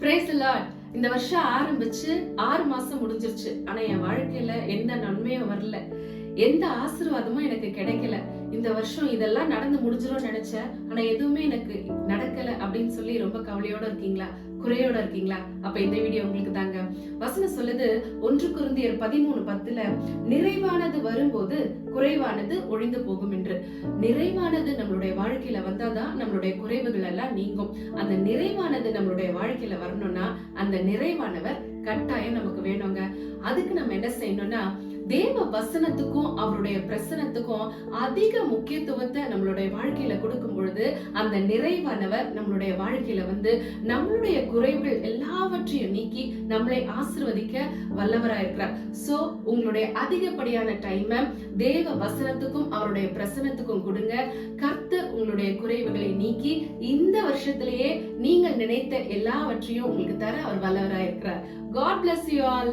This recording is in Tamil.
பிரேஸ் லார்ட் இந்த வருஷம் ஆரம்பிச்சு ஆறு மாசம் முடிஞ்சிருச்சு. ஆனா என் வாழ்க்கையில எந்த நன்மையும் வரல. எந்த ஆசீர்வாதமும் எனக்கு கிடைக்கல. இந்த வருஷம் இதெல்லாம் நடந்து முடிஞ்சிடும் நினைச்சேன். ஆனா எதுவுமே எனக்கு நடக்கல அப்படின்னு சொல்லி ரொம்ப கவலையோட இருக்கீங்களா? குறையோட இருக்கீங்களா? அப்ப இந்த வீடியோ உங்களுக்கு தாங்க. வசனம் சொல்லுது ஒன்று குருந்தியர் பதிமூணு பத்துல நிறைவானது வரும்போது குறைவானது ஒழிந்து போகும் என்று. நிறைவானது நம்மளுடைய வாழ்க்கையில வந்தாதான் நம்மளுடைய குறைவுகள் எல்லாம் நீங்கும். அந்த நிறைவானது நம்மளுடைய வாழ்க்கையில வரணும்னா அந்த நிறைவானவர் கட்டாயம் நமக்கு வேணுங்க. அதுக்கு நம்ம என்ன செய்யணும்னா தேவ வசனத்துக்கும் அவருடைய பிரசனத்துக்கும் அதிக முக்கியத்துவத்தை நம்மளுடைய வாழ்க்கையில கொடுக்கும் பொழுது அந்த நிறைவானவர் நம்மளுடைய வாழ்க்கையில வந்து நம்மளுடைய குறைகள் எல்லாவற்றையும் நீக்கி நம்மளை ஆசிர்வதிக்க வல்லவரா இருக்கிறார். சோ உங்களுடைய அதிகப்படியான டைமை தேவ வசனத்துக்கும் அவருடைய பிரசனத்துக்கும் கொடுங்க. கர்த்தர் உங்களுடைய குறைவுகளை நீக்கி இந்த வருஷத்திலேயே நீங்கள் நினைத்த எல்லாவற்றையும் உங்களுக்கு தர அவர் வல்லவரா இருக்கிறார். God bless you all